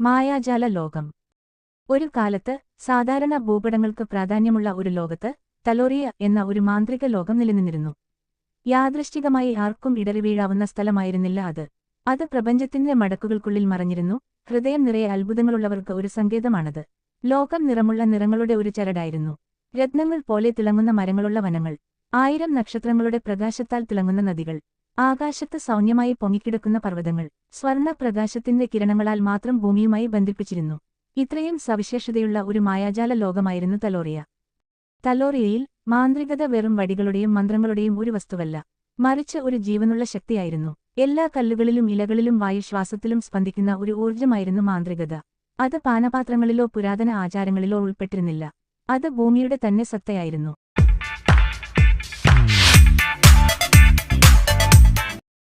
മായാജാല ലോകം ഒരു കാലത്ത് സാധാരണ ഭൂപടങ്ങൾക്ക് പ്രാധാന്യമുള്ള ഒരു ലോകത്ത് തലോറിയ എന്ന ഒരു മാന്ത്രിക ലോകം നിലനിന്നിരുന്നു. യാദൃശ്ചികമായി ആർക്കും ഇടറിവീഴാവുന്ന സ്ഥലമായിരുന്നില്ല അത്. അത് പ്രപഞ്ചത്തിന്റെ മടക്കുകൾക്കുള്ളിൽ മറഞ്ഞിരുന്നു. ഹൃദയം നിറയെ അത്ഭുതങ്ങളുള്ളവർക്ക് ഒരു സങ്കേതമാണത്. ലോകം നിറമുള്ള നിറങ്ങളുടെ ഒരു ചരടായിരുന്നു. രത്നങ്ങൾ പോലെ തിളങ്ങുന്ന മരങ്ങളുള്ള വനങ്ങൾ. ആയിരം നക്ഷത്രങ്ങളുടെ പ്രകാശത്താൽ തിളങ്ങുന്ന നദികൾ. ആകാശത്ത് സൗമ്യമായി പൊങ്ങിക്കിടക്കുന്ന പർവതങ്ങൾ സ്വർണ പ്രകാശത്തിന്റെ കിരണങ്ങളാൽ മാത്രം ഭൂമിയുമായി ബന്ധിപ്പിച്ചിരുന്നു. ഇത്രയും സവിശേഷതയുള്ള ഒരു മായാജാല ലോകമായിരുന്നു തലോറിയ. തലോറിയയിൽ മാന്ത്രികത വെറും വടികളുടെയും മന്ത്രങ്ങളുടെയും ഒരു വസ്തുവല്ല. മറിച്ച് ഒരു ജീവനുള്ള ശക്തിയായിരുന്നു. എല്ലാ കല്ലുകളിലും ഇലകളിലും വായുശ്വാസത്തിലും സ്പന്ദിക്കുന്ന ഒരു ഊർജമായിരുന്നു മാന്ത്രികത. അത് പാനപാത്രങ്ങളിലോ പുരാതന ആചാരങ്ങളിലോ ഉൾപ്പെട്ടിരുന്നില്ല. അത് ഭൂമിയുടെ തന്നെ സത്തയായിരുന്നു.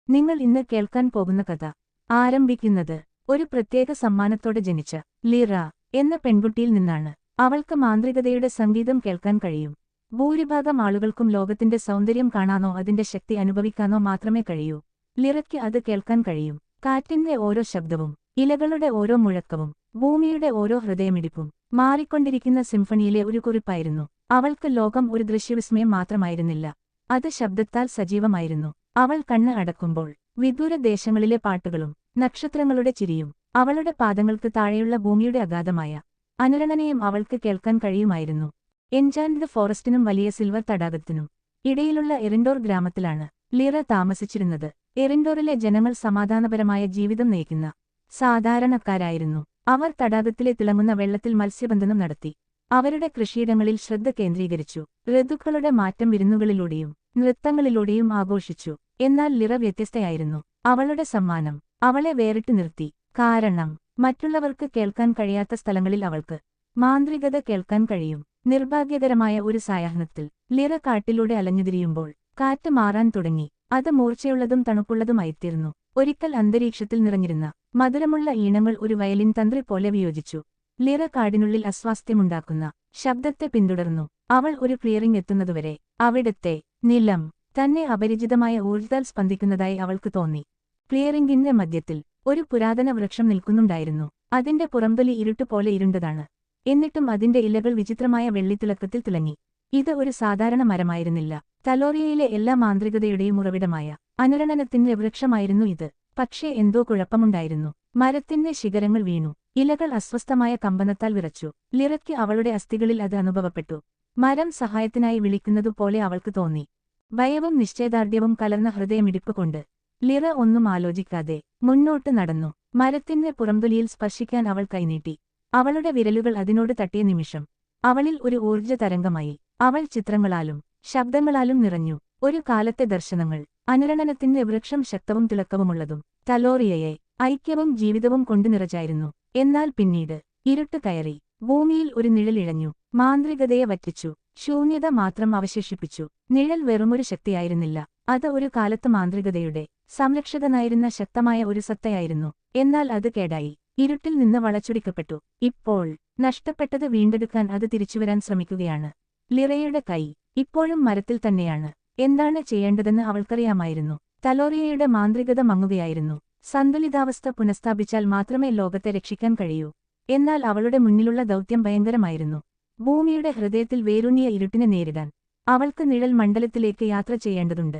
നിങ്ങൾ ഇന്ന് കേൾക്കാൻ പോകുന്ന കഥ ആരംഭിക്കുന്നത് ഒരു പ്രത്യേക സമ്മാനത്തോടെ ജനിച്ച ലിറ എന്ന പെൺകുട്ടിയിൽ നിന്നാണ്. അവൾക്ക് മാന്ത്രികതയുടെ സംഗീതം കേൾക്കാൻ കഴിയും. ഭൂരിഭാഗം ആളുകൾക്കും ലോകത്തിന്റെ സൗന്ദര്യം കാണാനോ അതിന്റെ ശക്തി അനുഭവിക്കാനോ മാത്രമേ കഴിയൂ. ലിറയ്ക്ക് അത് കേൾക്കാൻ കഴിയും. കാറ്റിന്റെ ഓരോ ശബ്ദവും ഇലകളുടെ ഓരോ മുഴക്കവും ഭൂമിയുടെ ഓരോ ഹൃദയമിടിപ്പും മാറിക്കൊണ്ടിരിക്കുന്ന സിംഫണിയിലെ ഒരു കുറിപ്പായിരുന്നു. അവൾക്ക് ലോകം ഒരു ദൃശ്യവിസ്മയം മാത്രമായിരുന്നില്ല. അത് ശബ്ദത്താൽ സജീവമായിരുന്നു. അവൾ കണ്ണ് അടക്കുമ്പോൾ വിദൂര ദേശങ്ങളിലെ പാട്ടുകളും നക്ഷത്രങ്ങളുടെ ചിരിയും അവളുടെ പാദങ്ങൾക്ക് താഴെയുള്ള ഭൂമിയുടെ അഗാധമായ അനുരണനയും അവൾക്ക് കേൾക്കാൻ കഴിയുമായിരുന്നു. എൻചാൻഡ് ഫോറസ്റ്റിനും വലിയ സിൽവർ തടാകത്തിനും ഇടയിലുള്ള എറിൻഡോർ ഗ്രാമത്തിലാണ് ലിറ താമസിച്ചിരുന്നത്. എറിൻഡോറിലെ ജനങ്ങൾ സമാധാനപരമായ ജീവിതം നയിക്കുന്ന സാധാരണക്കാരായിരുന്നു. അവർ തടാകത്തിലെ തിളങ്ങുന്ന വെള്ളത്തിൽ മത്സ്യബന്ധനം നടത്തി. അവരുടെ കൃഷിയിടങ്ങളിൽ ശ്രദ്ധ കേന്ദ്രീകരിച്ചു. ഋതുക്കളുടെ മാറ്റം വിരുന്നുകളിലൂടെയും നൃത്തങ്ങളിലൂടെയും ആഘോഷിച്ചു. എന്നാൽ ലിറ വ്യത്യസ്തയായിരുന്നു. അവളുടെ സമ്മാനം അവളെ വേറിട്ട് നിർത്തി. കാരണം മറ്റുള്ളവർക്ക് കേൾക്കാൻ കഴിയാത്ത സ്ഥലങ്ങളിൽ അവൾക്ക് മാന്ത്രികത കേൾക്കാൻ കഴിയും. നിർഭാഗ്യകരമായ ഒരു സായാഹ്നത്തിൽ ലിറ കാട്ടിലൂടെ അലഞ്ഞുതിരിയുമ്പോൾ കാറ്റ് മാറാൻ തുടങ്ങി. അത് മൂർച്ചയുള്ളതും തണുപ്പുള്ളതുമായിത്തീർന്നു. ഒരിക്കൽ അന്തരീക്ഷത്തിൽ നിറഞ്ഞിരുന്ന മധുരമുള്ള ഈണങ്ങൾ ഒരു വയലിൻ തന്ത്രി പോലെ വിയോജിച്ചു. ലിറ കാടിനുള്ളിൽ അസ്വാസ്ഥ്യമുണ്ടാക്കുന്ന ശബ്ദത്തെ പിന്തുടർന്നു. അവൾ ഒരു ക്ലിയറിംഗ് എത്തുന്നതുവരെ അവിടത്തെ നിലം തന്നെ അപരിചിതമായ ഊർജത്താൽ സ്പന്ദിക്കുന്നതായി അവൾക്ക് തോന്നി. ക്ലിയറിംഗിന്റെ മധ്യത്തിൽ ഒരു പുരാതന വൃക്ഷം നിൽക്കുന്നുണ്ടായിരുന്നു. അതിന്റെ പുറംതൊലി ഇരുട്ടുപോലെ ഇരുണ്ടതാണ്. എന്നിട്ടും അതിന്റെ ഇലകൾ വിചിത്രമായ വെള്ളിത്തിളക്കത്തിൽ തിളങ്ങി. ഇത് ഒരു സാധാരണ മരമായിരുന്നില്ല. തലോറിയയിലെ എല്ലാ മാന്ത്രികതയുടെയും ഉറവിടമായ അനുരണനത്തിന്റെ വൃക്ഷമായിരുന്നു ഇത്. പക്ഷേ എന്തോ കുഴപ്പമുണ്ടായിരുന്നു. മരത്തിന്റെ ശിഖരങ്ങൾ വീണു. ഇലകൾ അസ്വസ്ഥമായ കമ്പനത്താൽ വിറച്ചു. ലിറയ്ക്ക് അവളുടെ അസ്ഥികളിൽ അത് അനുഭവപ്പെട്ടു. മരം സഹായത്തിനായി വിളിക്കുന്നതുപോലെ അവൾക്ക് തോന്നി. ഭയവും നിശ്ചയദാർഢ്യവും കലർന്ന ഹൃദയമിടിപ്പ് കൊണ്ട് ലിറ ഒന്നും ആലോചിക്കാതെ മുന്നോട്ട് നടന്നു. മരത്തിന്റെ പുറംതൊലിയിൽ സ്പർശിക്കാൻ അവൾ കൈനീട്ടി. അവളുടെ വിരലുകൾ അതിനോട് തട്ടിയ നിമിഷം അവളിൽ ഒരു ഊർജ തരംഗമായി. അവൾ ചിത്രങ്ങളാലും ശബ്ദങ്ങളാലും നിറഞ്ഞു. ഒരു കാലത്തെ ദർശനങ്ങൾ അനുരണനത്തിന്റെ വൃക്ഷം ശക്തവും തിളക്കവുമുള്ളതും തലോറിയയെ ഐക്യവും ജീവിതവും കൊണ്ടു നിറച്ചായിരുന്നു. എന്നാൽ പിന്നീട് ഇരുട്ട് കയറി. ഭൂമിയിൽ ഒരു നിഴലിഴഞ്ഞു മാന്ത്രികതയെ വറ്റിച്ചു. ശൂന്യത മാത്രം അവശേഷിപ്പിച്ചു. നിഴൽ വെറുമൊരു ശക്തിയായിരുന്നില്ല. അത് ഒരു കാലത്ത് മാന്ത്രികതയുടെ സംരക്ഷകനായിരുന്ന ശക്തമായ ഒരു സത്തയായിരുന്നു. എന്നാൽ അത് കേടായി. ഇരുട്ടിൽ നിന്ന് വളച്ചൊടിക്കപ്പെട്ടു. ഇപ്പോൾ നഷ്ടപ്പെട്ടത് വീണ്ടെടുക്കാൻ അത് തിരിച്ചുവരാൻ ശ്രമിക്കുകയാണ്. ലിറയുടെ കൈ ഇപ്പോഴും മരത്തിൽ തന്നെയാണ്. എന്താണ് ചെയ്യേണ്ടതെന്ന് അവൾക്കറിയാമായിരുന്നു. തലോറിയയുടെ മാന്ത്രികത മങ്ങുകയായിരുന്നു. സന്തുലിതാവസ്ഥ പുനഃസ്ഥാപിച്ചാൽ മാത്രമേ ലോകത്തെ രക്ഷിക്കാൻ കഴിയൂ. എന്നാൽ അവളുടെ മുന്നിലുള്ള ദൗത്യം ഭയങ്കരമായിരുന്നു. ഭൂമിയുടെ ഹൃദയത്തിൽ വേരുണ്ണിയ ഇരുട്ടിനെ നേരിടാൻ അവൾക്ക് നിഴൽ മണ്ഡലത്തിലേക്ക് യാത്ര ചെയ്യേണ്ടതുണ്ട്.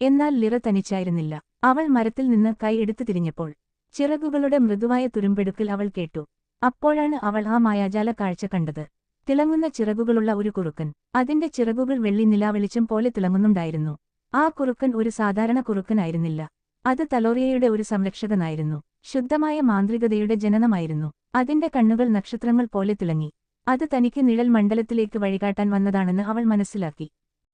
എന്നാൽ ലിറ തനിച്ചായിരുന്നില്ല. അവൾ മരത്തിൽ നിന്ന് കൈ എടുത്തു തിരിഞ്ഞപ്പോൾ ചിറകുകളുടെ മൃദുവായ തുരുമ്പെടുക്കൽ അവൾ കേട്ടു. അപ്പോഴാണ് അവൾ ആ മായാജാല കാഴ്ച കണ്ടത്. തിളങ്ങുന്ന ചിറകുകളുള്ള ഒരു കുറുക്കൻ. അതിന്റെ ചിറകുകൾ വെള്ളി നിലാവെളിച്ചം പോലെ തിളങ്ങുന്നുണ്ടായിരുന്നു. ആ കുറുക്കൻ ഒരു സാധാരണ കുറുക്കനായിരുന്നില്ല അത് തലോറിയയുടെ ഒരു സംരക്ഷകനായിരുന്നു. ശുദ്ധമായ മാന്ത്രികതയുടെ ജനനമായിരുന്നു. അതിന്റെ കണ്ണുകൾ നക്ഷത്രങ്ങൾ പോലെ തിളങ്ങി. അത് തനിക്ക് നിഴൽ മണ്ഡലത്തിലേക്ക് വഴികാട്ടാൻ വന്നതാണെന്ന് അവൾ മനസ്സിലാക്കി.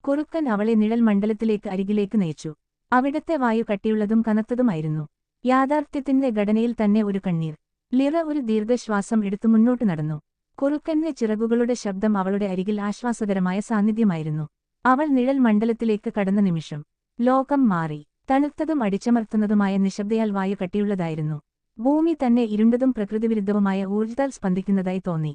കുറുക്കൻ അവളെ നിഴൽ മണ്ഡലത്തിലേക്ക് അരികിലേക്ക് നയിച്ചു. അവിടത്തെ വായു കട്ടിയുള്ളതും കനത്തതുമായിരുന്നു. യാഥാർത്ഥ്യത്തിന്റെ ഘടനയിൽ തന്നെ ഒരു കണ്ണീർ. ലിറ ഒരു ദീർഘശ്വാസം എടുത്തു മുന്നോട്ട് നടന്നു. കുറുക്കന്റെ ചിറകുകളുടെ ശബ്ദം അവളുടെ അരികിൽ ആശ്വാസകരമായ സാന്നിധ്യമായിരുന്നു. അവൾ നിഴൽ മണ്ഡലത്തിലേക്ക് കടന്ന നിമിഷം ലോകം മാറി. തണുത്തതും അടിച്ചമർത്തുന്നതുമായ നിശബ്ദയാൽ വായു കട്ടിയുള്ളതായിരുന്നു. ഭൂമി തന്നെ ഇരുണ്ടതും പ്രകൃതിവിരുദ്ധവുമായ ഊർജത്താൽ സ്പന്ദിക്കുന്നതായി തോന്നി.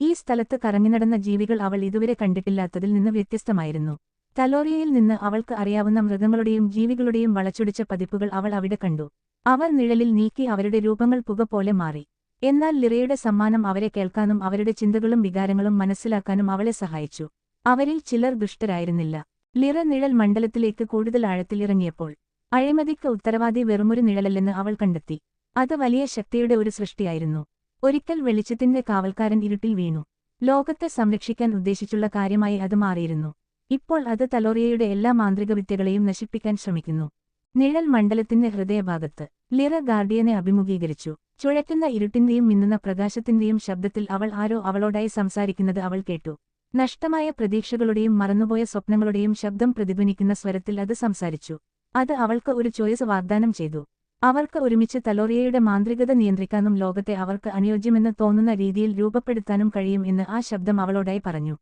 ഈ സ്ഥലത്ത് കറങ്ങിനടന്ന ജീവികൾ അവൾ ഇതുവരെ കണ്ടിട്ടില്ലാത്തതിൽ നിന്ന് വ്യത്യസ്തമായിരുന്നു. തലോറിയയിൽ നിന്ന് അവൾക്ക് അറിയാവുന്ന മൃഗങ്ങളുടെയും ജീവികളുടെയും വളച്ചൊടിച്ച പതിപ്പുകൾ അവൾ അവിടെ കണ്ടു. അവർ നിഴലിൽ നീക്കി അവരുടെ രൂപങ്ങൾ പുക പോലെ മാറി. എന്നാൽ ലിറയുടെ സമ്മാനം അവരെ കേൾക്കാനും അവരുടെ ചിന്തകളും വികാരങ്ങളും മനസ്സിലാക്കാനും അവളെ സഹായിച്ചു. അവരിൽ ചിലർ ദുഷ്ടരായിരുന്നില്ല. ലിറ നിഴൽ മണ്ഡലത്തിലേക്ക് കൂടുതൽ ആഴത്തിലിറങ്ങിയപ്പോൾ അഴിമതിക്ക് ഉത്തരവാദി വെറുമൊരു നിഴലല്ലെന്ന് അവൾ കണ്ടെത്തി. അത് വലിയ ശക്തിയുടെ ഒരു സൃഷ്ടിയായിരുന്നു. ഒരിക്കൽ വെളിച്ചത്തിന്റെ കാവൽക്കാരൻ ഇരുട്ടിൽ വീണു. ലോകത്തെ സംരക്ഷിക്കാൻ ഉദ്ദേശിച്ചുള്ള കാര്യമായി അത് മാറിയിരുന്നു. ഇപ്പോൾ അത് തലോറിയയുടെ എല്ലാ മാന്ത്രിക വിദ്യകളെയും നശിപ്പിക്കാൻ ശ്രമിക്കുന്നു. നിഴൽ മണ്ഡലത്തിന്റെ ഹൃദയഭാഗത്ത് ലിറ ഗാർഡിയനെ അഭിമുഖീകരിച്ചു. ചുഴറ്റുന്ന ഇരുട്ടിന്റെയും മിന്നുന്ന പ്രകാശത്തിന്റെയും ശബ്ദത്തിൽ അവൾ ആരോ അവളോടായി സംസാരിക്കുന്നത് അവൾ കേട്ടു. നഷ്ടമായ പ്രതീക്ഷകളുടെയും മറന്നുപോയ സ്വപ്നങ്ങളുടെയും ശബ്ദം പ്രതിധ്വനിക്കുന്ന സ്വരത്തിൽ അത് സംസാരിച്ചു. അത് അവൾക്ക് ഒരു ചോയ്സ് വാഗ്ദാനം ചെയ്തു. അവർക്ക് ഒരുമിച്ച് തലോറിയയുടെ മാന്ത്രികത നിയന്ത്രിക്കാനും ലോകത്തെ അവർക്ക് അനുയോജ്യമെന്ന് തോന്നുന്ന രീതിയിൽ രൂപപ്പെടുത്താനും കഴിയും എന്ന് ആ ശബ്ദം അവളോടായി പറഞ്ഞു.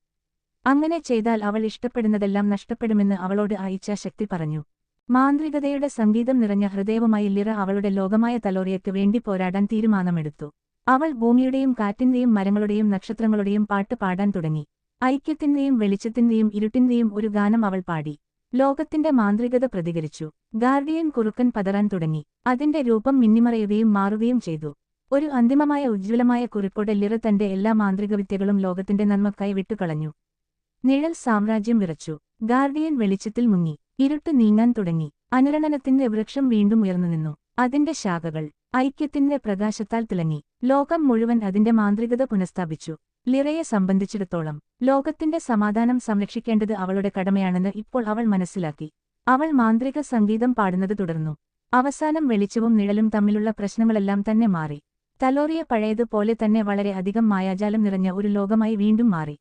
അങ്ങനെ ചെയ്താൽ അവൾ ഇഷ്ടപ്പെടുന്നതെല്ലാം നഷ്ടപ്പെടുമെന്ന് അവളോട് ആ ശക്തി പറഞ്ഞു. മാന്ത്രികതയുടെ സംഗീതം നിറഞ്ഞ ഹൃദയവുമായി ലിറ അവളുടെ ലോകമായ തലോറിയയ്ക്ക് വേണ്ടി പോരാടാൻ തീരുമാനമെടുത്തു. അവൾ ഭൂമിയുടെയും കാറ്റിന്റെയും മരങ്ങളുടെയും നക്ഷത്രങ്ങളുടെയും പാട്ട് പാടാൻ തുടങ്ങി. ഐക്യത്തിന്റെയും വെളിച്ചത്തിന്റെയും ഇരുട്ടിന്റെയും ഒരു ഗാനം അവൾ പാടി. ലോകത്തിന്റെ മാന്ത്രികത പ്രതികരിച്ചു. ഗാർഡിയൻ കുറുക്കൻ പതറാൻ തുടങ്ങി. അതിന്റെ രൂപം മിന്നിമറയുകയും മാറുകയും ചെയ്തു. ഒരു അന്തിമമായ ഉജ്ജ്വലമായ കുറിപ്പോടെ ലിറ തന്റെ എല്ലാ മാന്ത്രികവിദ്യകളും ലോകത്തിന്റെ നന്മക്കായി വിട്ടുകളഞ്ഞു. നിഴൽ സാമ്രാജ്യം വിറച്ചു. ഗാർഡിയൻ വെളിച്ചത്തിൽ മുങ്ങി. ഇരുട്ട് നീങ്ങാൻ തുടങ്ങി. അനുരണനത്തിന്റെ വൃക്ഷം വീണ്ടും ഉയർന്നു നിന്നു. അതിന്റെ ശാഖകൾ ഐക്യത്തിന്റെ പ്രകാശത്താൽ തിളങ്ങി. ലോകം മുഴുവൻ അതിന്റെ മാന്ത്രികത പുനഃസ്ഥാപിച്ചു. ലിറയെ സംബന്ധിച്ചിടത്തോളം ലോകത്തിന്റെ സമാധാനം സംരക്ഷിക്കേണ്ടത് അവളുടെ കടമയാണെന്ന് ഇപ്പോൾ അവൾ മനസ്സിലാക്കി. അവൾ മാന്ത്രിക സംഗീതം പാടുന്നത് തുടർന്നു. അവസാനം വെളിച്ചവും നിഴലും തമ്മിലുള്ള പ്രശ്നങ്ങളെല്ലാം തന്നെ മാറി. തലോറിയ പഴയതുപോലെ തന്നെ വളരെ അധികം മായാജാലം നിറഞ്ഞ ഒരു ലോകമായി വീണ്ടും മാറി.